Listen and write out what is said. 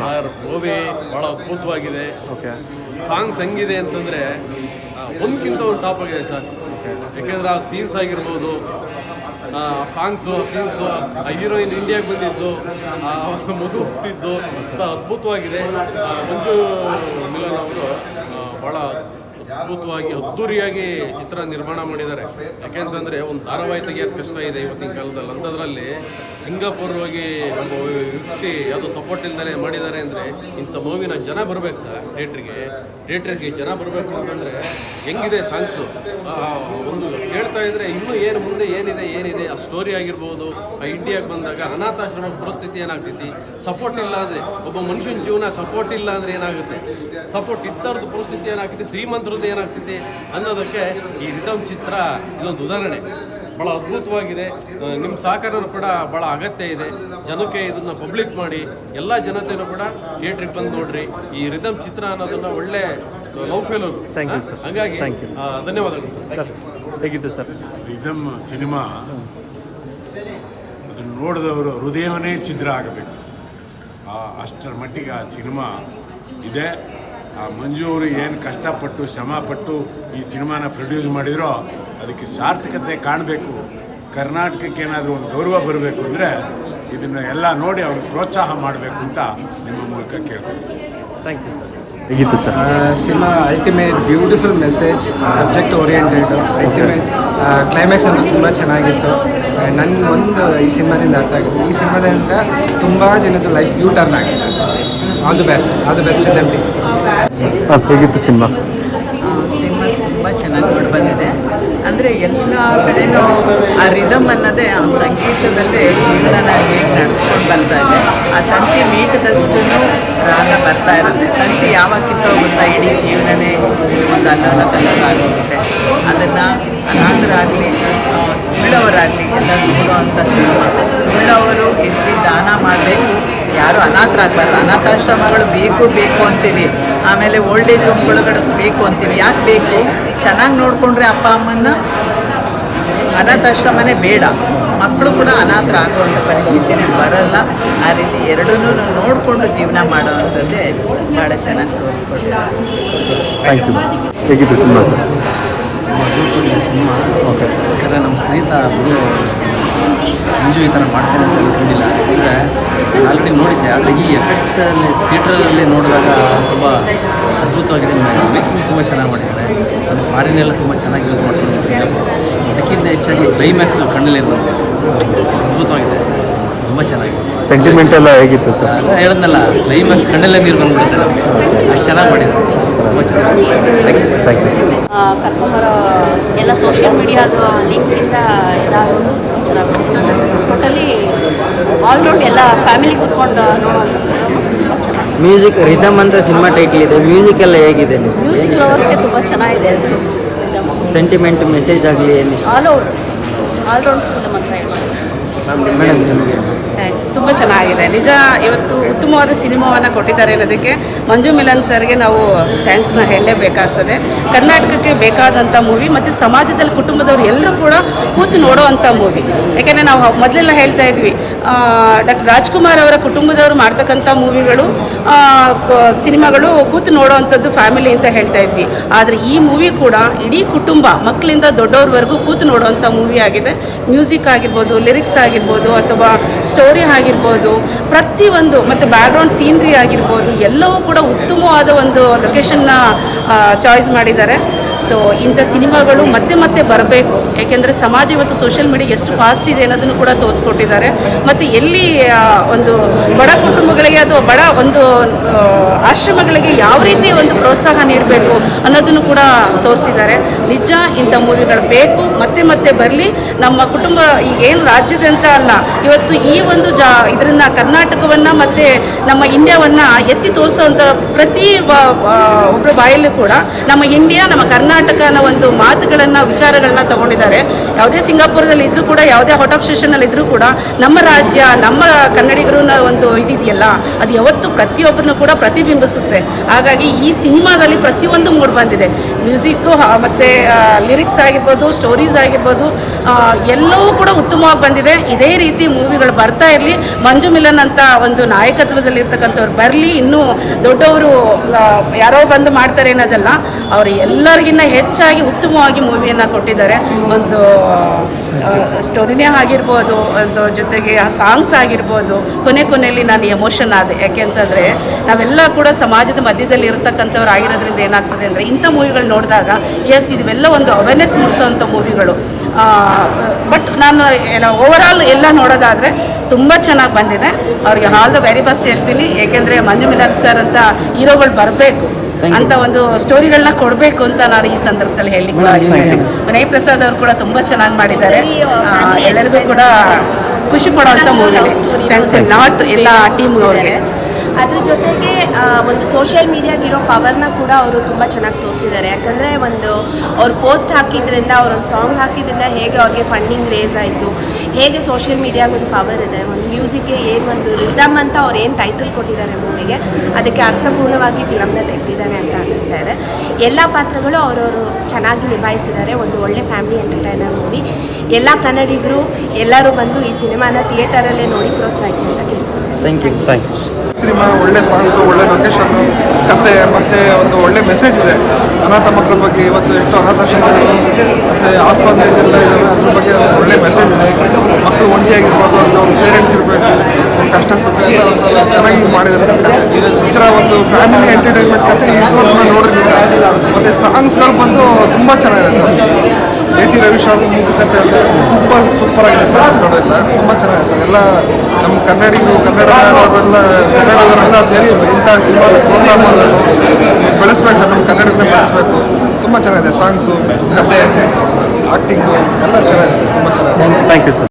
Sir movie ಭಾಳ ಅದ್ಭುತವಾಗಿದೆ. Okay songs ಹೆಂಗಿದೆ ಅಂತಂದರೆ ಒಂದ್ಕಿಂತ ಒಂದು ಟಾಪ್ ಆಗಿದೆ ಸರ್. ಯಾಕೆಂದ್ರೆ ಆ ಸೀನ್ಸ್ ಆಗಿರ್ಬೋದು ಸಾಂಗ್ಸು ಸೀನ್ಸು ಆ ಹೀರೋಯಿನ್ ಇಂಡಿಯಾಗೆ ಬಂದಿದ್ದು ಆ ಮಗು ಹುಟ್ಟಿದ್ದು ಅಂತ ಅದ್ಭುತವಾಗಿದೆ. ಮಂಜು ಮಿಲನ್ ಅವರು ಭಾಳ ಅದ್ಭುತವಾಗಿ ಅದ್ದೂರಿಯಾಗಿ ಚಿತ್ರ ನಿರ್ಮಾಣ ಮಾಡಿದ್ದಾರೆ. ಯಾಕೆಂತಂದರೆ ಒಂದು ಧಾರಾವಾಹಿ ತೆಗಿಯೋದು ಕಷ್ಟ ಇದೆ ಇವತ್ತಿನ ಕಾಲದಲ್ಲಿ. ಅಂಥದ್ರಲ್ಲಿ ಸಿಂಗಾಪುರ್ ಹೋಗಿ ನಮ್ಮ ವ್ಯಕ್ತಿ ಯಾವುದು ಸಪೋರ್ಟ್ ಇಲ್ದೇ ಮಾಡಿದ್ದಾರೆ ಅಂದರೆ ಇಂಥ ಮೂವಿನ ಜನ ಬರಬೇಕು ಸರ್, ಥಿಯೇಟ್ರಿಗೆ. ಥಿಯೇಟ್ರಿಗೆ ಜನ ಬರಬೇಕು ಅಂತಂದರೆ ಹೆಂಗಿದೆ ಸಾಂಗ್ಸು? ಒಂದು ಹೇಳ್ತಾ ಇದ್ರೆ ಇನ್ನೂ ಏನು ಮುಂದೆ ಏನಿದೆ ಏನಿದೆ? ಆ ಸ್ಟೋರಿ ಆಗಿರ್ಬೋದು, ಆ ಇಂಡಿಯಾಗೆ ಬಂದಾಗ ಅನಾಥಾಶ್ರಮ ಪರಿಸ್ಥಿತಿ ಏನಾಗ್ತೈತಿ? ಸಪೋರ್ಟ್ ಇಲ್ಲ ಅಂದರೆ, ಒಬ್ಬ ಮನುಷ್ಯನ ಜೀವನ ಸಪೋರ್ಟ್ ಇಲ್ಲ ಅಂದರೆ ಏನಾಗುತ್ತೆ? ಸಪೋರ್ಟ್ ಇದ್ದವ್ರದ್ದು ಪರಿಸ್ಥಿತಿ ಏನಾಗ್ತೈತಿ? ಶ್ರೀಮಂತರದ್ದು ಏನಾಗ್ತೈತಿ ಅನ್ನೋದಕ್ಕೆ ಈ ರಿದಮ್ ಚಿತ್ರ ಇದೊಂದು ಉದಾಹರಣೆ. ಭಾಳ ಅದ್ಭುತವಾಗಿದೆ. ನಿಮ್ಮ ಸಹಕಾರನೂ ಕೂಡ ಭಾಳ ಅಗತ್ಯ ಇದೆ. ಜನಕ್ಕೆ ಇದನ್ನು ಪಬ್ಲಿಕ್ ಮಾಡಿ ಎಲ್ಲ ಜನತೆಯೂ ಕೂಡ ಥಿಯೇಟ್ರಿಗೆ ಬಂದು ನೋಡ್ರಿ. ಈ ರಿದಮ್ ಚಿತ್ರ ಅನ್ನೋದನ್ನ ಒಳ್ಳೆ ಲವ್ ಫೇಲರ್. ಹಾಗಾಗಿ ಧನ್ಯವಾದಗಳು ಸರ್ ಹೇಗಿತ್ತು ಸರ್? ರಿದಮ್ ಸಿನಿಮಾ ಅದನ್ನು ನೋಡಿದವರು ಹೃದಯವನೇ ಛಿದ್ರ ಆಗಬೇಕು. ಆ ಅಷ್ಟರ ಮಟ್ಟಿಗೆ ಆ ಸಿನಿಮಾ ಇದೆ. ಆ ಮಂಜು ಅವರು ಏನು ಕಷ್ಟಪಟ್ಟು ಶ್ರಮಪಟ್ಟು ಈ ಸಿನಿಮಾನ ಪ್ರೊಡ್ಯೂಸ್ ಮಾಡಿದ್ರೋ ಅದಕ್ಕೆ ಸಾರ್ಥಕತೆ ಕಾಣಬೇಕು. ಕರ್ನಾಟಕಕ್ಕೆ ಏನಾದರೂ ಒಂದು ಗೌರವ ಬರಬೇಕು ಅಂದರೆ ಇದನ್ನು ಎಲ್ಲ ನೋಡಿ ಅವ್ರಿಗೆ ಪ್ರೋತ್ಸಾಹ ಮಾಡಬೇಕು ಅಂತ ನಿಮ್ಮ ಮೂಲಕ ಕೇಳ್ತೀನಿ. ಥ್ಯಾಂಕ್ ಯು ಸರ್ ಹೇಗಿತ್ತು sir? Cinema ultimate beautiful message subject oriented ultimate climax ಅಂತ ತುಂಬ ಚೆನ್ನಾಗಿತ್ತು. ನನ್ನ ಒಂದು ಈ ಸಿನಿಮಾದಿಂದ ಅರ್ಥ ಆಗಿದೆ. ಈ ಸಿನಿಮಾದಿಂದ ತುಂಬ ಜನದ ಲೈಫ್ ಯೂ ಟರ್ನ್ ಆಗಿದೆ. All the best all the best in ಹೇಗಿತ್ತು ಸಿನಿಮಾ? ಸಿನಿಮಾ ತುಂಬ ಚೆನ್ನಾಗಿ ಬಂದಿದೆ. ಅಂದರೆ ಎಲ್ಲ ಕಡೆನೂ ಆ ರಿದಮ್ ಅನ್ನೋದೇ ಆ ಸಂಗೀತದಲ್ಲೇ ಜೀವನನ ಹೇಗೆ ನಡೆಸ್ಕೊಂಡು ಬರ್ತಾ ಇದೆ. ಆ ತಂತಿ ಮೀಟದಷ್ಟು ರಾಗ ಬರ್ತಾ ಇರುತ್ತೆ. ತಂತಿ ಯಾವಾಗ ಕಿತ್ತೋಗುತ್ತಾ ಇಡೀ ಜೀವನನೇ ಒಂದು ಅಲ್ಲೋಲ ಕಲ್ಲೋಲ ಆಗೋಗುತ್ತೆ. ಅದನ್ನು ಅನಾಥರಾಗಲಿ ಉಳ್ಳವರಾಗಲಿ ಎಲ್ಲ ನೋಡುವಂಥ ಸಿನಿಮಾ. ಉಳ್ಳವರು ಎಲ್ಲಿ ದಾನ ಮಾಡಬೇಕು. ಯಾರು ಅನಾಥರಾಗಬಾರ್ದು ಅನಾಥಾಶ್ರಮಗಳು ಬೇಕು ಬೇಕು ಅಂತೀವಿ ಆಮೇಲೆ ಓಲ್ಡ್ ಏಜ್ ಹೋಮ್ಗಳು ಬೇಕು ಅಂತೀವಿ ಯಾಕೆ ಬೇಕು? ಚೆನ್ನಾಗಿ ನೋಡಿಕೊಂಡ್ರೆ ಅಪ್ಪ, ಅಮ್ಮನ್ನ ಅನಾಥಾಶ್ರಮನೇ ಬೇಡ. ಮಕ್ಕಳು ಕೂಡ ಅನಾಥರ ಆಗುವಂಥ ಪರಿಸ್ಥಿತಿನೇ ಬರಲ್ಲ. ಆ ರೀತಿ ಎರಡನ್ನೂ ನೋಡಿಕೊಂಡು ಜೀವನ ಮಾಡೋವಂಥದ್ದೇ ಭಾಳ ಚೆನ್ನಾಗಿ ತೋರಿಸ್ಕೊಟ್ಟಿದ್ದಾರೆ. ಥ್ಯಾಂಕ್ ಯು ಹೇಗಿತ್ತು ಸಿನಿಮಾ. Sir okay. ಯಾಕಂದರೆ ನಮ್ಮ ಸ್ನೇಹಿತ ಗುರು ಮಂಜು ಈ ಥರ ಮಾಡ್ತಾರೆ ಅಂತ ಅನ್ಕೊಂಡಿಲ್ಲ ಯಾಕಂದರೆ ನಾನು ಆಲ್ರೆಡಿ ನೋಡಿದ್ದೆ. ಆದರೆ ಈ ಎಫೆಕ್ಟ್ಸಲ್ಲಿ ಥಿಯೇಟ್ರಲ್ಲಿ ನೋಡಿದಾಗ ತುಂಬ ಅದ್ಭುತವಾಗಿದೆ. ಮೇಕಿಂಗ್ ತುಂಬ ಚೆನ್ನಾಗಿ ಮಾಡಿದ್ದಾರೆ. ಅದು ಫಾರಿನೆಲ್ಲ ತುಂಬ ಚೆನ್ನಾಗಿ ಯೂಸ್ ಮಾಡ್ಕೊಂಡಿದ್ದಾರೆ ಸಿನಿಮಾ. ಅದಕ್ಕಿಂತ ಹೆಚ್ಚಾಗಿ ಕ್ಲೈಮ್ಯಾಕ್ಸ್ ಕಣ್ಣಲ್ಲಿ ಅದ್ಭುತವಾಗಿದೆ ಸಿನಿಮಾ. ತುಂಬ ಚೆನ್ನಾಗಿ ಸೆಂಟಿಮೆಂಟ್ ಎಲ್ಲ ಹೇಗಿತ್ತು ಸರ್. ಹೇಳದ್ನಲ್ಲ ಹೇಳಿದ್ನಲ್ಲ ಕ್ಲೈಮ್ಯಾಕ್ಸ್ ಕಣ್ಣಲ್ಲೇ ನೀರು ಬಂದ್ಬಿಡುತ್ತೆ ನಮಗೆ. ಅಷ್ಟು ಚೆನ್ನಾಗಿ ಮಾಡಿದ್ರು. ತುಂಬ ಚೆನ್ನಾಗಿ ಥ್ಯಾಂಕ್ ಯು ಥ್ಯಾಂಕ್ ಯು ಕರ್ಕೊಂಬರೋ ಎಲ್ಲ ಸೋಷಿಯಲ್ ಮೀಡಿಯಾದ ಲಿಂಕಿಂದ ಎಲ್ಲ ತುಂಬ ಚೆನ್ನಾಗಿ ಟೋಟಲಿ ಆಲ್ರೌಂಡ್ ಎಲ್ಲ ಫ್ಯಾಮಿಲಿ ಕೂತ್ಕೊಂಡು ನೋಡುವಂಥ ಫಿಲಮು ತುಂಬ ಚೆನ್ನಾಗಿ ಮ್ಯೂಸಿಕ್ ರಿದಮ್ ಅಂತ ಸಿನಿಮಾ ಟೈಟಲ್ ಇದೆ. ಮ್ಯೂಸಿಕ್ ಎಲ್ಲ ಹೇಗಿದೆ ಮ್ಯೂಸಿಕ್ ವ್ಯವಸ್ಥೆ ತುಂಬ ಚೆನ್ನಾಗಿದೆ ಅದು. ಸೆಂಟಿಮೆಂಟ್ ಮೆಸೇಜ್ ಆಗಲಿ ಏನು ಆಲ್ ಔಟ್ ಆಲ್ರೌಂಡ್ ಫಿಲಮ್ ಅಂತ ಹೇಳ್ಬೋದು. ಮೇಡಮ್ ನಿಮಗೆ? ಚೆನ್ನಾಗಿದೆ. ನಿಜ, ಇವತ್ತು ಉತ್ತಮವಾದ ಸಿನಿಮಾವನ್ನು ಕೊಟ್ಟಿದ್ದಾರೆ ಅನ್ನೋದಕ್ಕೆ ಮಂಜು ಮಿಲನ್ ಸರ್ಗೆ ನಾವು ಥ್ಯಾಂಕ್ಸ್ನ ಹೇಳಲೇಬೇಕಾಗ್ತದೆ ಕರ್ನಾಟಕಕ್ಕೆ ಬೇಕಾದಂಥ ಮೂವಿ ಮತ್ತು ಸಮಾಜದಲ್ಲಿ ಕುಟುಂಬದವರು ಎಲ್ಲರೂ ಕೂಡ ಕೂತು ನೋಡೋವಂಥ ಮೂವಿ ಯಾಕೆಂದರೆ ನಾವು ಮೊದಲೆಲ್ಲ ಹೇಳ್ತಾ ಇದ್ವಿ ಡಾಕ್ಟರ್ ರಾಜ್ಕುಮಾರ್ ಅವರ ಕುಟುಂಬದವರು ಮಾಡ್ತಕ್ಕಂಥ ಮೂವಿಗಳು ಸಿನಿಮಾಗಳು ಕೂತು ನೋಡೋವಂಥದ್ದು ಫ್ಯಾಮಿಲಿ ಅಂತ ಹೇಳ್ತಾ ಇದ್ವಿ. ಆದರೆ ಈ ಮೂವಿ ಕೂಡ ಇಡೀ ಕುಟುಂಬ, ಮಕ್ಕಳಿಂದ ದೊಡ್ಡವ್ರವರೆಗೂ ಕೂತು ನೋಡುವಂಥ ಮೂವಿ ಆಗಿದೆ. ಮ್ಯೂಸಿಕ್ ಆಗಿರ್ಬೋದು ಲಿರಿಕ್ಸ್ ಆಗಿರ್ಬೋದು, ಅಥವಾ ಸ್ಟೋರಿ ಆಗಿರ್ಬೋದು ಪ್ರತಿಯೊಂದು ಮತ್ತು ಬ್ಯಾಕ್ಗ್ರೌಂಡ್ ಸೀನ್ರಿ ಆಗಿರ್ಬೋದು ಎಲ್ಲವೂ ಕೂಡ ಉತ್ತಮವಾದ ಒಂದು ಲೊಕೇಶನ್ನ ಚಾಯ್ಸ್ ಮಾಡಿದ್ದಾರೆ. ಸೊ ಇಂಥ ಸಿನಿಮಾಗಳು ಮತ್ತೆ ಮತ್ತೆ ಬರಬೇಕು. ಯಾಕೆಂದರೆ ಸಮಾಜ ಇವತ್ತು ಸೋಷಿಯಲ್ ಮೀಡಿಯಾ ಎಷ್ಟು ಫಾಸ್ಟ್ ಇದೆ ಅನ್ನೋದನ್ನು ಕೂಡ ತೋರಿಸ್ಕೊಟ್ಟಿದ್ದಾರೆ. ಮತ್ತು ಎಲ್ಲಿ ಒಂದು ಬಡ ಕುಟುಂಬಗಳಿಗೆ ಅಥವಾ ಬಡ ಒಂದು ಆಶ್ರಮಗಳಿಗೆ ಯಾವ ರೀತಿ ಒಂದು ಪ್ರೋತ್ಸಾಹ ನೀಡಬೇಕು ಅನ್ನೋದನ್ನು ಕೂಡ ತೋರಿಸಿದ್ದಾರೆ. ನಿಜ, ಇಂಥ ಮೂವಿಗಳು ಬೇಕು, ಮತ್ತೆ ಮತ್ತೆ ಬರಲಿ. ನಮ್ಮ ಕುಟುಂಬ ಈಗೇನು ರಾಜ್ಯದಂತ ಅಲ್ಲ, ಇವತ್ತು ಈ ಒಂದು ಜಾ ಇದರಿಂದ ಕರ್ನಾಟಕವನ್ನು ಮತ್ತು ನಮ್ಮ ಇಂಡಿಯಾವನ್ನು ಎತ್ತಿ ತೋರಿಸೋ ಪ್ರತಿ ಒಬ್ಬರ ಬಾಯಲ್ಲೂ ಕೂಡ ನಮ್ಮ ಇಂಡಿಯಾ ನಮ್ಮ ಕರ್ನಾಟಕ ಕರ್ನಾಟಕ ಒಂದು ಮಾತುಗಳನ್ನು, ವಿಚಾರಗಳನ್ನ ತಗೊಂಡಿದ್ದಾರೆ. ಯಾವುದೇ ಸಿಂಗಾಪುರದಲ್ಲಿ ಇದ್ರೂ ಕೂಡ, ಯಾವುದೇ ಹಾಟ್ ಆಫ್ ಸ್ಟೇಷನಲ್ಲಿ ಇದ್ರೂ ಕೂಡ, ನಮ್ಮ ರಾಜ್ಯ, ನಮ್ಮ ಕನ್ನಡಿಗರು ಒಂದು ಇದಿದೆಯಲ್ಲ, ಅದು ಯಾವತ್ತು ಪ್ರತಿಯೊಬ್ಬರನ್ನು ಕೂಡ ಪ್ರತಿಬಿಂಬಿಸುತ್ತೆ. ಹಾಗಾಗಿ ಈ ಸಿನಿಮಾದಲ್ಲಿ ಪ್ರತಿಯೊಂದು ಮೂಡ್ ಬಂದಿದೆ. ಮ್ಯೂಸಿಕ್ಕು ಮತ್ತು ಲಿರಿಕ್ಸ್ ಆಗಿರ್ಬೋದು ಸ್ಟೋರೀಸ್ ಆಗಿರ್ಬೋದು ಎಲ್ಲವೂ ಕೂಡ ಉತ್ತಮವಾಗಿ ಬಂದಿದೆ. ಇದೇ ರೀತಿ ಮೂವಿಗಳು ಬರ್ತಾ ಇರಲಿ. ಮಂಜು ಮಿಲನ್ ಅಂತ ಒಂದು ನಾಯಕತ್ವದಲ್ಲಿ ಇರ್ತಕ್ಕಂಥವ್ರು ಬರಲಿ. ಇನ್ನೂ ದೊಡ್ಡವರು ಯಾರೋ ಬಂದು ಮಾಡ್ತಾರೆ ಅನ್ನೋದಲ್ಲ, ಅವರು ಎಲ್ಲರಿಗಿನ್ನ ಹೆಚ್ಚಾಗಿ ಉತ್ತಮವಾಗಿ ಮೂವಿಯನ್ನು ಕೊಟ್ಟಿದ್ದಾರೆ. ಒಂದು ಸ್ಟೋರಿನೇ ಆಗಿರ್ಬೋದು, ಒಂದು ಜೊತೆಗೆ ಆ ಸಾಂಗ್ಸ್ ಆಗಿರ್ಬೋದು, ಕೊನೆ ಕೊನೆಯಲ್ಲಿ ನಾನು ಎಮೋಷನ್ ಆದೆ. ಯಾಕೆಂತಂದರೆ ನಾವೆಲ್ಲ ಕೂಡ ಸಮಾಜದ ಮಧ್ಯದಲ್ಲಿ ಇರತಕ್ಕಂಥವ್ರು ಆಗಿರೋದ್ರಿಂದ ಏನಾಗ್ತದೆ ಅಂದರೆ, ಇಂಥ ಮೂವಿಗಳು ನೋಡಿದಾಗ ಎಸ್ ಇವೆಲ್ಲ ಒಂದು ಅವೇರ್ನೆಸ್ ಮೂಡಿಸೋವಂಥ ಮೂವಿಗಳು. ಬಟ್ ನಾನು ಎಲ್ಲ ಓವರಾಲ್ ಎಲ್ಲ ನೋಡೋದಾದರೆ, ತುಂಬ ಚೆನ್ನಾಗಿ ಬಂದಿದೆ. ಅವ್ರಿಗೆ ಆಲ್ ದ ವೆರಿ ಬೆಸ್ಟ್ ಹೇಳ್ತೀನಿ. ಏಕೆಂದರೆ ಮಂಜು ಮಿಲನ್ ಸರ್ ಅಂತ ಹೀರೋಗಳು ಬರಬೇಕು. ಅಂತ ಒಂದು ಸ್ಟೋರಿಗಳನ್ನ ಕೊಡಬೇಕು ಅಂತ ನಾನು ಈ ಸಂದರ್ಭದಲ್ಲಿ ಹೇಳಲಿಕ್ಕೆ ಬಯಸ್ತೇನೆ ವಿನಯ್ ಪ್ರಸಾದ್ ಅವರು ಕೂಡ ತುಂಬಾ ಚೆನ್ನಾಗಿ ಮಾಡಿದ್ದಾರೆ. ಎಲ್ಲರಿಗೂ ಕೂಡ ಖುಷಿ ಪಡುವಂಥ ಮೂವಿ. ಥ್ಯಾಂಕ್ಸ್ ನಾಟ್ ಎಲ್ಲ ಟೀಮ್ ಅವ್ರಿಗೆ. ಅದ್ರ ಜೊತೆಗೆ ಆ, ಒಂದು ಸೋಷಿಯಲ್ ಮೀಡಿಯಾಗಿರೋ ಪವರ್ನ ಕೂಡ ಅವರು ತುಂಬ ಚೆನ್ನಾಗಿ ತೋರಿಸಿದ್ದಾರೆ. ಯಾಕಂದರೆ ಒಂದು ಅವ್ರು ಪೋಸ್ಟ್ ಹಾಕಿದ್ರಿಂದ ಅವ್ರೊಂದು ಸಾಂಗ್ ಹಾಕಿದ್ರಿಂದ ಹೇಗೆ ಅವ್ರಿಗೆ ಫಂಡಿಂಗ್ ರೇಸ್ ಆಯಿತು ಹೇಗೆ ಸೋಷಿಯಲ್ ಮೀಡಿಯಾಗ ಒಂದು ಪವರ್ ಇದೆ ಒಂದು ಮ್ಯೂಸಿಕ್ಗೆ ಏನು ಒಂದು ರಿದಮ್ ಅಂತ ಅವ್ರು ಏನು ಟೈಟಲ್ ಕೊಟ್ಟಿದ್ದಾರೆ ಮೂವಿಗೆ ಅದಕ್ಕೆ ಅರ್ಥಪೂರ್ಣವಾಗಿ ಫಿಲಮ್ನ ತೆಗೆದಿದ್ದಾರೆ ಅಂತ ಅನ್ನಿಸ್ತಾ ಇದೆ. ಎಲ್ಲ ಪಾತ್ರಗಳು ಅವರವರು ಚೆನ್ನಾಗಿ ನಿಭಾಯಿಸಿದ್ದಾರೆ ಒಂದು ಒಳ್ಳೆ ಫ್ಯಾಮಿಲಿ ಎಂಟರ್ಟೈನರ್ ಮೂವಿ ಎಲ್ಲ ಕನ್ನಡಿಗರು ಎಲ್ಲರೂ ಬಂದು ಈ ಸಿನಿಮಾನ ಥಿಯೇಟರಲ್ಲೇ ನೋಡಿ ಪ್ರೋತ್ಸಾಹಿಸಿ ಅಂತ ಕೇಳ್ತಾರೆ ಥ್ಯಾಂಕ್ ಯು ಥ್ಯಾಂಕ್ಸ್ ಸಿನಿಮಾ, ಒಳ್ಳೆ ಸಾಂಗ್ಸು ಒಳ್ಳೆ ಲೊಕೇಶನ್ನು ಕತೆ, ಮತ್ತು ಒಂದು ಒಳ್ಳೆ ಮೆಸೇಜ್ ಇದೆ. ಅನಾಥ ಮಕ್ಕಳ ಬಗ್ಗೆ ಇವತ್ತು ಎಷ್ಟು ಅನಾಥಾಶ್ರಮಗಳು, ಮತ್ತು ಆಫರ್ ಎಲ್ಲ ಇದ್ದಾವೆ ಅದ್ರ ಬಗ್ಗೆ ಒಳ್ಳೆ ಮೆಸೇಜ್ ಇದೆ. ಮಕ್ಕಳು ಒಂಟಿಯಾಗಿರ್ಬೋದು ಅಂತ ಅವ್ರ ಪೇರೆಂಟ್ಸ್ ಇರಬೇಕು. ಅವ್ರ ಕಷ್ಟ ಸುಖ ಎಲ್ಲ ಅಂತೆಲ್ಲ ಚೆನ್ನಾಗಿ ಮಾಡಿದ್ದಾರೆ ಕತೆ. ಈ ಒಂದು ಫ್ಯಾಮಿಲಿ ಎಂಟರ್ಟೈನ್ಮೆಂಟ್ ಕತೆ ಇನ್ನೂ ನೋಡಿರಲಿಲ್ಲ. ಮತ್ತು ಸಾಂಗ್ಸ್ಗಳು ಬಂದು ತುಂಬ ಚೆನ್ನಾಗಿದೆ sir. A T Ravi Sharda music ಅಂತ ಹೇಳ್ತಾರೆ ತುಂಬ ಸೂಪರ್ ಆಗಿದೆ ಸಾಂಗ್ಸ್ಗಳು ಎಲ್ಲ ತುಂಬ ಚೆನ್ನಾಗಿದೆ ಸರ್ ಎಲ್ಲ ನಮ್ಮ ಕನ್ನಡಿಗರು, ಕನ್ನಡ ಅವರೆಲ್ಲ ಕನ್ನಡದವರೆಲ್ಲ ಸೇರಿ ಇಂಥ ಸಿನಿಮಾ ಪ್ರೋತ್ಸಾಹ ಮಾಡಬೇಕು ಬೆಳೆಸ್ಬೇಕು ಸರ್ ನಮ್ಮ ಕನ್ನಡಕ್ಕೆ ಬೆಳೆಸ್ಬೇಕು. ತುಂಬ ಚೆನ್ನಾಗಿದೆ ಸಾಂಗ್ಸು ಮತ್ತೆ ಆ್ಯಕ್ಟಿಂಗು ಎಲ್ಲ ಚೆನ್ನಾಗಿದೆ ಸರ್ ತುಂಬ ಚೆನ್ನಾಗಿದೆ. Thank you sir